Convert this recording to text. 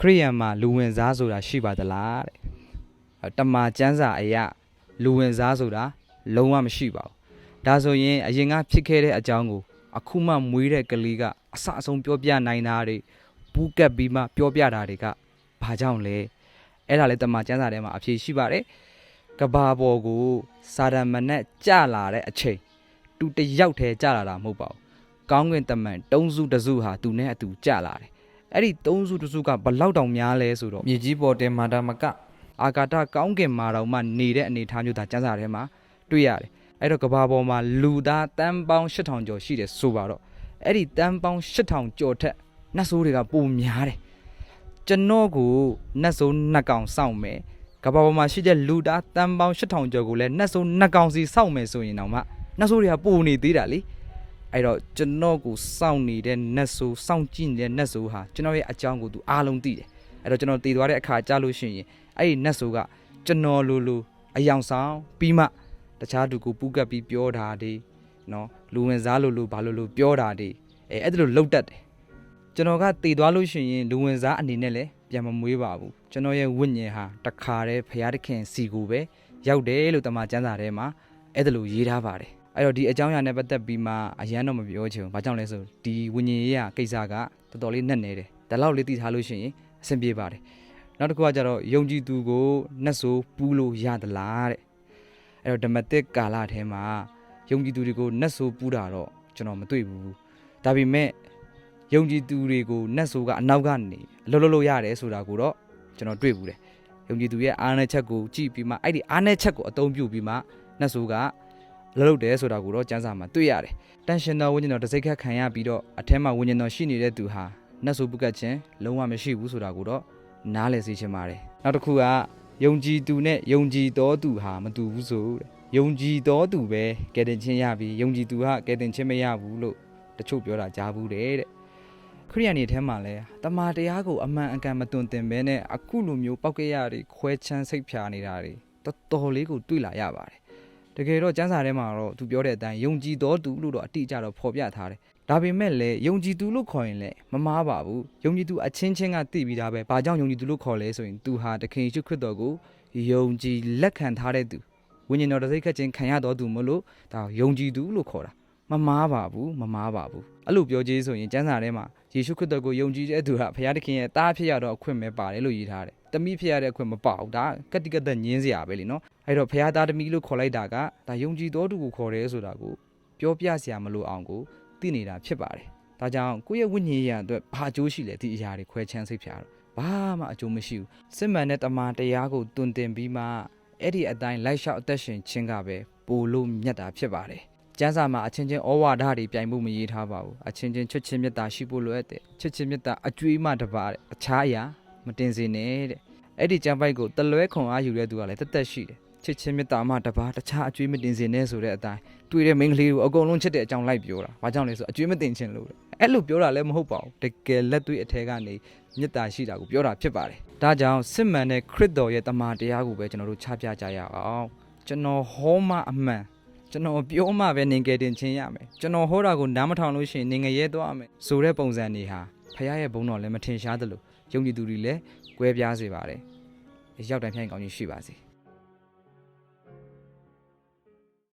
ခရိယန်မှာလူဝင်စားဆိုတာရှိပါသလားတဲ့အဲ့တမာကျမ်းစာအရာလူဝင်စားဆိုတာလုံးဝမရှိပါဘူးဒါဆိုရင်အရင်ကဖြစ်ခဲ့တဲ့အကြောင်းကိုအခုမှမွေးတဲ့ကလေးကအဆအဆုံးပြောပြနိုင်တာတွေဘူးကပ်ပြီးမှပြောပြတာတွေကဘာကြောင့်လဲအဲ့ဒါလည်းတမာကျမ်းစာထဲမှာအဖြေရှိပါတယ်ကဘာပေါ်ကိုစာရမဏေကြလာတဲ့အချိန်သူတစ်ယောက်တည်းကြလာတာမဟုတ်ပါဘူးကောင်းကင်တမန်တုံးစုတစ်စုဟာသူနဲ့အတူကြလာတယ် အဲ့ဒီသုံးစုတစ်စုကဘလောက်တောင်များလဲဆိုတော့မြေကြီးပေါ်တင်မာတာမကအာကာတကောင်းကင်မာတောင်မှနေတဲ့အနေအထားမျိုးဒါစံစာထဲမှာတွေ့ရတယ်အဲ့တော့ကဘာပေါ်မှာလူသားတန်းပေါင်း8000ကျော်ရှိတယ်ဆိုပါတော့အဲ့ဒီတန်းပေါင်း8000ကျော်ထက်နတ်ဆိုးတွေကပိုများတယ်ကျွန်တော်ကိုနတ်ဆိုးနှစ်ကောင်စောင့်မယ်ကဘာပေါ်မှာရှိတဲ့လူသားတန်းပေါင်း8000ကျော်ကိုလည်းနတ်ဆိုးနှစ်ကောင်စီစောင့်မယ်ဆိုရင်တော့မှနတ်ဆိုးတွေကပိုနေသေးတာလေ အဲ့တော့ကျွန်တော်ကိုစောင့်နေတဲ့နတ်ဆိုးစောင့်ကြည့်နေတဲ့နတ်ဆိုးဟာကျွန်တော်ရဲ့အကြောင်းကိုသူအားလုံးသိတယ်အဲ့တော့ကျွန်တော်တည်သွားတဲ့အခါကြာလို့ရှိရင်အဲ့ဒီနတ်ဆိုးကကျွန်တော်လိုလိုအယောင်ဆောင်ပြီးမှတခြားသူကိုပူးကပ်ပြီးပြောတာတွေနော်လူဝင်စားလိုလိုဘာလိုလိုပြောတာတွေအဲအဲ့ဒါလိုလှုပ်တတ်တယ်ကျွန်တော်ကတည်သွားလို့ရှိရင်လူဝင်စားအနေနဲ့လည်းပြန်မမွေးပါဘူးကျွန်တော်ရဲ့ဝိညာဉ်ဟာတခါတည်းဖရာသခင်စီကိုပဲရောက်တယ်လို့တမန်ကျမ်းစာထဲမှာအဲ့ဒါလိုရေးထားပါတယ် အဲ့တော့ဒီအကြောင်းအရာနဲ့ပတ်သက်ပြီးမှအရန်တော့မပြောချင်ဘူး။ဘာကြောင့်လဲဆိုဒီဝิญဉ်ရေးရကိစ္စကတော်တော်လေးနှက်နေတယ်။ဒါလောက်လေးသိထားလို့ရှိရင်အဆင်ပြေပါတယ်။နောက်တစ်ခုကကြတော့ယုံကြည်သူကိုနှက်ဆိုးပူးလို့ရသလားတဲ့။အဲ့တော့ဓမ္မတစ်ကာလထဲမှာယုံကြည်သူတွေကိုနှက်ဆိုးပူးတာတော့ကျွန်တော်မတွေ့ဘူး။ဒါပေမဲ့ယုံကြည်သူတွေကိုနှက်ဆိုးကအနောက်ကနေအလုပ်လုပ်လို့ရတယ်ဆိုတာကိုတော့ကျွန်တော်တွေ့ဘူးတယ်။ယုံကြည်သူရဲ့အားနည်းချက်ကိုကြည့်ပြီးမှအဲ့ဒီအားနည်းချက်ကိုအသုံးပြုပြီးမှနှက်ဆိုးက လှုပ်တယ်ဆိုတာကိုတော့စံစာမှာတွေ့ရတယ်။တန်ရှင်တော်ဝိညာဉ်တော်တစ်စိတ်ခတ်ခံရပြီးတော့အထက်မှာဝိညာဉ်တော်ရှိနေတဲ့သူဟာနတ်ဆိုပုကတ်ခြင်းလုံးဝမရှိဘူးဆိုတာကိုတော့နားလည်စေချင်ပါတယ်။နောက်တစ်ခုကယုံကြည်သူနဲ့ယုံကြည်တော်သူဟာမတူဘူးဆိုတဲ့။ယုံကြည်တော်သူပဲကယ်တင်ခြင်းရပြီးယုံကြည်သူဟာကယ်တင်ခြင်းမရဘူးလို့တချို့ပြောတာကြားဘူးတဲ့တဲ့။ခရိယန်တွေထဲမှာလဲတမာတရားကိုအမှန်အကန်မတွင်တင်ဘဲနဲ့အခုလိုမျိုးပောက်ကရတွေခွဲချမ်းစိတ်ဖြာနေတာတွေတော်တော်လေးကိုတွေ့လာရပါတယ် တကယ်တော့စံစာထဲမှာတော့သူပြောတဲ့အတိုင်းယုံကြည်တော်သူလို့တော့အတိအကျတော့ဖော်ပြထားတယ်။ဒါပေမဲ့လည်းယုံကြည်သူလို့ခေါ်ရင်လည်းမမားပါဘူး။ယုံကြည်သူအချင်းချင်းကသိပြီးသားပဲ။ဘာကြောင့်ယုံကြည်သူလို့ခေါ်လဲဆိုရင်သူဟာတခင်ယေရှုခရစ်တော်ကိုယုံကြည်လက်ခံထားတဲ့သူဝိညာဉ်တော်တစ်စိတ်ခတ်ခြင်းခံရတော်သူမလို့ဒါယုံကြည်သူလို့ခေါ်တာမမားပါဘူးမမားပါဘူး။အဲ့လိုပြောကြီးဆိုရင်စံစာထဲမှာယေရှုခရစ်တော်ကိုယုံကြည်တဲ့သူဟာဘုရားသခင်ရဲ့သားဖြစ်ရတော့အခွင့်ပဲပါတယ်လို့ရေးထားတယ်။ တမိဖြစ်ရတဲ့အခွင့်မပါဘူး။ဒါကတိကတ်သက်ညင်းစရာပဲလीနော်။အဲ့တော့ဘုရားသားသမီးလို့ခေါ်လိုက်တာကဒါယုံကြည်တော်သူကိုခေါ်တယ်ဆိုတာကိုပြောပြစရာမလိုအောင်ကိုသိနေတာဖြစ်ပါတယ်။ဒါကြောင့်ကိုယ့်ရဲ့ဝိညာဉ်ရေးအတွက်ဘာအကျိုးရှိလဲဒီအရာတွေခွဲချမ်းစိတ်ဖြာတော့ဘာမှအကျိုးမရှိဘူး။စစ်မှန်တဲ့တမန်တရားကိုတွင်တင်ပြီးမှအဲ့ဒီအတိုင်းလိုက်လျှောက်အသက်ရှင်ခြင်းကပဲပိုလို့မြတ်တာဖြစ်ပါတယ်။ကျမ်းစာမှာအချင်းချင်းဩဝါဒတွေပြိုင်မှုမရေးထားပါဘူး။အချင်းချင်းချစ်ချင်းမေတ္တာရှိဖို့လိုအပ်တယ်။ချစ်ချင်းမေတ္တာအကျွေးမှတပါတဲ့အခြားအရာ မတင်စေနဲ့တဲ့။အဲ့ဒီကြံပိုက်ကိုတလွဲခွန်အားယူတဲ့သူကလည်းတက်တက်ရှိတယ်ချစ်ချင်းမေတ္တာမှတပါးတခြားအကျွေးမတင်စင်နဲ့ဆိုတဲ့အတိုင်းတွေ့တဲ့မိန်းကလေးကိုအကုန်လုံးချစ်တဲ့အကြောင်းလိုက်ပြောတာဘာကြောင့်လဲဆိုအကျွေးမတင်ချင်လို့တဲ့အဲ့လိုပြောတာလည်းမဟုတ်ပါဘူးတကယ်လက်တွေ့အထက်ကနေမေတ္တာရှိတာကိုပြောတာဖြစ်ပါတယ်ဒါကြောင့်စစ်မှန်တဲ့ခရစ်တော်ရဲ့တမန်တရားကိုပဲကျွန်တော်တို့ချပြကြရအောင်ကျွန်တော်ဟောမှအမှန်ကျွန်တော်ပြောမှပဲနင်ကယ်တင်ခြင်းရမယ်ကျွန်တော်ဟောတာကိုနားမထောင်လို့ရှိရင်နင်ငရဲသွားမယ်ဆိုတဲ့ပုံစံတွေဟာဖခင်ရဲ့ဘုန်းတော်လည်းမထင်ရှားသလို ယုံကြည်သူတွေလည်းကွဲပြားစေပါတယ်ရောက်တိုင်းဖြန့်ကောင်းကြီးရှိပါစေ